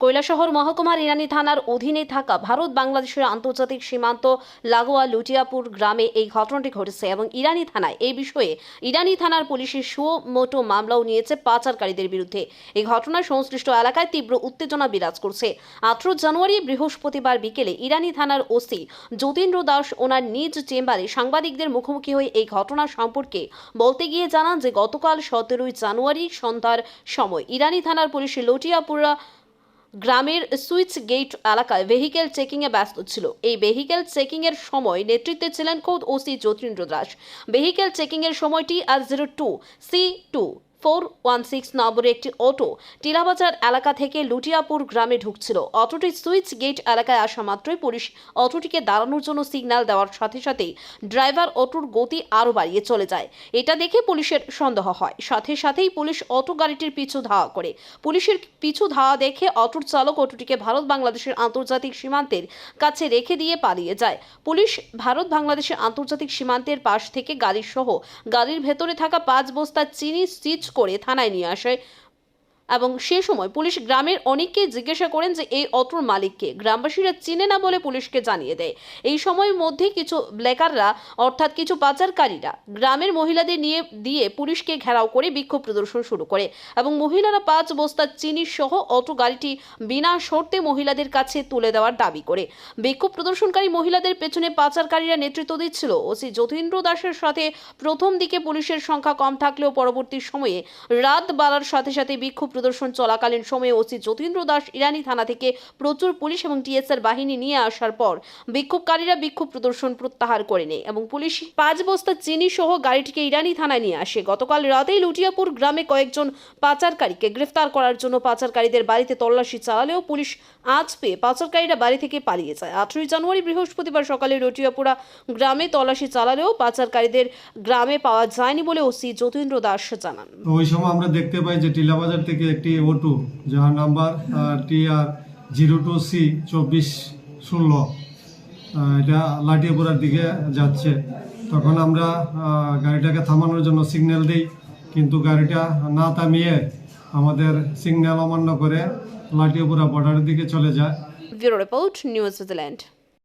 কৈলাসহর মহকুমার ইরানি থানার অধীনে থাকা ভারত বাংলাদেশের আন্তর্জাতিক সীমান্ত লাগোয়া লুটিয়াপুর গ্রামে এই ঘটনাটি ঘটেছে এবং ইরানি থানায় এই বিষয়ে ইরানি থানার পুলিশের সুমোটো মামলাও নিয়েছে পাচারকারীদের বিরুদ্ধে। এই ঘটনায় সংশ্লিষ্ট এলাকায় তীব্র উত্তেজনা বিরাজ করছে। আঠারো জানুয়ারি বৃহস্পতিবার বিকেলে ইরানি থানার ওসি যতীন্দ্র দাস ওনার নিজ চেম্বারে সাংবাদিকদের মুখোমুখি হয়ে এই ঘটনা সম্পর্কে বলতে গিয়ে জানান যে গতকাল সতেরোই জানুয়ারি সন্ধ্যার সময় ইরানি থানার পুলিশের লটিয়াপুরা গ্রামের সুইচ গেট এলাকায় ভেহিকেল চেকিংয়ে ব্যস্ত ছিল। এই ভেহিকেল চেকিংয়ের সময় নেতৃত্বে ছিলেন খোদ ওসি যতীন্দ্র দাস। ভেহিকেল চেকিংয়ের সময়টি আর zero two C two four one six নম্বরে একটি অটো টিলাবাজার এলাকা থেকে লুটিয়াপুর গ্রামে ঢুকছিল। অটোটি সুইচ গেট এলাকায় আসা মাত্রই পুলিশ অটোটিকে দাঁড়ানোর জন্য সিগন্যাল দেওয়ার সাথে সাথেই ড্রাইভার অটোর গতি আরও বাড়িয়ে চলে যায়। এটা দেখে পুলিশের সন্দেহ হয়। সাথে সাথেই পুলিশ অটো গাড়িটির পিছু ধাওয়া করে। পুলিশের পিছু ধাওয়া দেখে অটোর চালক অটোটিকে ভারত বাংলাদেশের আন্তর্জাতিক সীমান্তের কাছে রেখে দিয়ে পালিয়ে যায়। পুলিশ ভারত বাংলাদেশের আন্তর্জাতিক সীমান্তের পাশ থেকে গাড়ির সহ গাড়ির ভেতরে থাকা পাঁচ বস্তা চিনি সিজ করে থানায় নিয়ে আসে এবং সে সময় পুলিশ গ্রামের অনেককে জিজ্ঞাসা করেন যে এই অটোর মালিককে। গ্রামবাসীরা চিনে না বলে পুলিশকে জানিয়ে দেয়। এই সময়ের মধ্যে কিছু ব্ল্যাকাররা, অর্থাৎ কিছু পাচারকারীরা, গ্রামের মহিলাদের নিয়ে, দিয়ে পুলিশকে ঘেরাও করে বিক্ষোভ প্রদর্শন শুরু করে এবং মহিলারা পাঁচ বস্তা চিনি সহ অটো গাড়িটি বিনা শর্তে মহিলাদের কাছে তুলে দেওয়ার দাবি করে। বিক্ষোভ প্রদর্শনকারী মহিলাদের পেছনে পাচারকারীরা নেতৃত্ব দিচ্ছিল। ওসি যতীন্দ্র দাসের সাথে প্রথম দিকে পুলিশের সংখ্যা কম থাকলেও পরবর্তী সময়ে রাত বাড়ার সাথে সাথে বিক্ষোভ প্রদর্শন চলাকালীন সময়ে ওসি যতীন্দ্র দাস ইরানি থানা থেকে প্রচুর পুলিশ এবং টিএসআর বাহিনী নিয়ে আসার পর বিক্ষোভকারীরা বিক্ষোভ প্রদর্শন প্রত্যাহার করে নেয় এবং পুলিশ পাঁচ বস্তা চিনি সহ গাড়িটিকে ইরানি থানায় নিয়ে আসে। গতকাল রাতেই লুটিয়াপুর গ্রামে কয়েকজন পাচারকারীকে গ্রেফতার করার জন্য পাচারকারীদের বাড়িতে তল্লাশি চালালেও পুলিশ আজ পেয়ে পাচারকারীরা বাড়ি থেকে পালিয়ে যায়। আঠেরোই জানুয়ারি বৃহস্পতিবার সকালে লটিয়াপুরা গ্রামে তল্লাশি চালালেও পাচারকারীদের গ্রামে পাওয়া যায়নি বলে ওসি যতীন্দ্র দাস জানান। ওই সময় আমরা দেখতে পাই যে টিলাবাজার থেকে একটি অটো যার নাম্বার টি আর জিরো টু সি চব্বিশ ষোলো। এটা লাটিয়াপুরার দিকে যাচ্ছে। তখন আমরা গাড়িটাকে থামানোর জন্য সিগন্যাল দিই, কিন্তু গাড়িটা না থামিয়ে আমাদের সিগন্যাল অমান্য করে লাটিয়াপুরা বর্ডারের দিকে চলে যায়। Bureau report, news New Zealand